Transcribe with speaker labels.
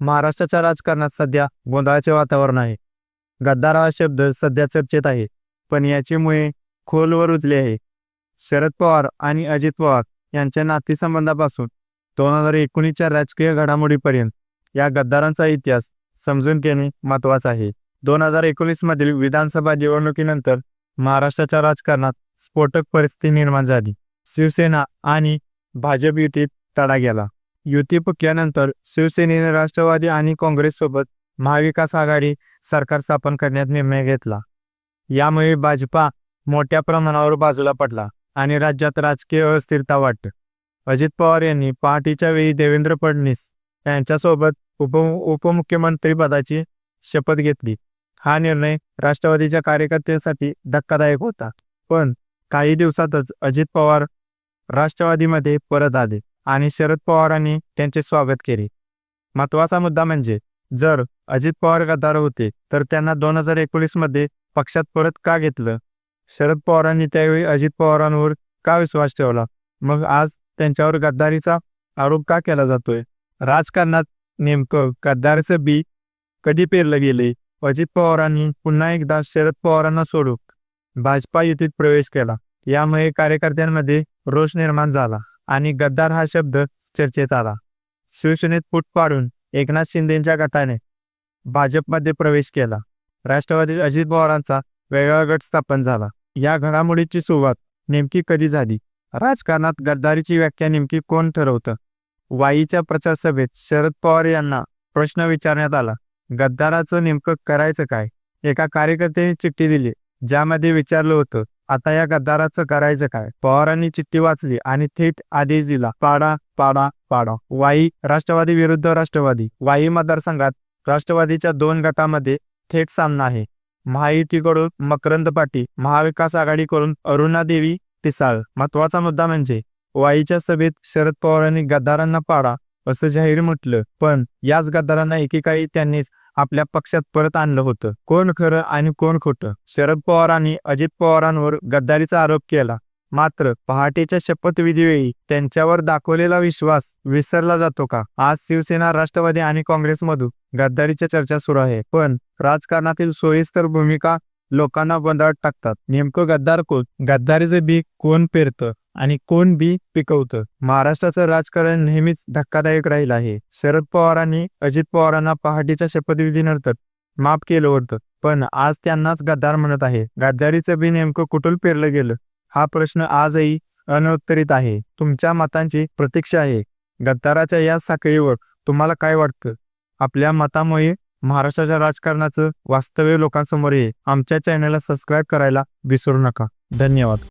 Speaker 1: महाराष्ट्राच्या राजकारणात सध्या गोंधळाचे वातावरण आहे. गद्दार हा शब्द सध्या चर्चेत आहे पण याची मुळे खोलवर रुजले आहे. शरद पवार आणि अजित पवार यांच्या नातेसंबंधापासून दोन हजार एकोणीसच्या राजकीय घडामोडीपर्यंत या गद्दारांचा इतिहास समजून घेणे महत्वाचं आहे. दोन हजार एकोणीसमधील विधानसभा निवडणुकीनंतर महाराष्ट्राच्या राजकारणात स्फोटक परिस्थिती निर्माण झाली. शिवसेना आणि भाजप युतीत तडा गेला. युती फुटल्यानंतर शिवसेनेने राष्ट्रवादी आणि काँग्रेससोबत महाविकास आघाडी सरकार स्थापन करण्यात निर्णय घेतला. यामुळे भाजपा मोठ्या प्रमाणावर बाजूला पडला आणि राज्यात राजकीय अस्थिरता वाटत अजित पवार यांनी पहाटेच्या वेळी देवेंद्र फडणवीस यांच्यासोबत उप उपमुख्यमंत्रीपदाची शपथ घेतली. हा निर्णय राष्ट्रवादीच्या कार्यकर्त्यांसाठी धक्कादायक होता. पण काही दिवसातच अजित पवार राष्ट्रवादीमध्ये परत आले. आणि शरद पवारांनी त्यांचे स्वागत केले. महत्त्वाचा मुद्दा म्हणजे जर अजित पवार गद्दार होते तर त्यांना दोन हजार एकोणीसमध्ये पक्षात परत का घेतलं? शरद पवारांनी त्यावेळी अजित पवारांवर का विश्वास ठेवला? मग आज त्यांच्यावर गद्दारीचा आरोप का केला जातोय? राजकारणात नेमकं गद्दारचं बी कधी पेरलं गेले? अजित पवारांनी पुन्हा एकदा शरद पवारांना सोडून भाजपा युतीत प्रवेश केला. यामुळे कार्यकर्त्यांमध्ये रोष निर्माण झाला. आणि गद्दार हा शब्द चर्चेत आला. शिवसेनेत फूट पाडून एकनाथ शिंदेच्या गटाने भाजपमध्ये प्रवेश केला. राष्ट्रवादी अजित पवारांचा वेगळा गट स्थापन झाला. या घडामोडीची सुरुवात नेमकी कधी झाली? राजकारणात गद्दारीची व्याख्या नेमकी कोण ठरवतं? वाईच्या प्रचार सभेत शरद पवार यांना प्रश्न विचारण्यात आला. गद्दाराचं नेमकं करायचं काय? एका कार्यकर्त्याने चिठ्ठी दिली ज्यामध्ये विचारलं होतं आता या गद्दाराचं करायचं काय? पवारांनी चिठ्ठी वाचली आणि थेट आदेश दिला. पाडा पाडा पाडा. वाई राष्ट्रवादी विरुद्ध राष्ट्रवादी. वाई मतदारसंघात राष्ट्रवादीच्या दोन गटामध्ये थेट सामना आहे. महायुतीकडून मकरंद पाटील महाविकास आघाडीकडून अरुणा देवी पिसाळ. महत्त्वाचा मुद्दा म्हणजे वाईच्या सभेत शरद पवारांनी गद्दारांना पाडा असं जाहीर म्हटलं. पण याच गद्दारांना एकेकाळी त्यांनीच आपल्या पक्षात परत आणलं होतं. कोण खरं आणि कोण खोटं? शरद पवारांनी अजित पवारांवर गद्दारीचा आरोप केला. मात्र पहाटेच्या शपथविधीवेळी त्यांच्यावर दाखवलेला विश्वास विसरला जातो का? आज शिवसेना राष्ट्रवादी आणि काँग्रेसमधून गद्दारीच्या चर्चा सुरू आहे. पण राजकारणातील सोयीस्कर भूमिका लोकांना गोंधळात टाकतात. नेमकं गद्दार कोण? गद्दारीचं बी कोण पेरतं? आणि कोण बी पिकवतं. महाराष्ट्राचं राजकारण नेहमीच धक्कादायक राहील आहे. शरद पवारांनी अजित पवारांना पहाटेच्या शपथविधीनंतर माफ केलं होतं. पण आज त्यांनाच गद्दार म्हणत आहे. गद्दारीचं बी नेमकं कुठून पेरलं गेलं? हा प्रश्न आजही अनुत्तरित आहे. तुमच्या मतांची प्रतीक्षा आहे. गद्दाराच्या या साखळीवर तुम्हाला काय वाटतं? आपल्या मतामुळे महाराष्ट्राच्या राजकारणाचं वास्तव्य लोकांसमोर आहे. आमच्या चॅनलला सबस्क्राईब करायला विसरू नका. धन्यवाद.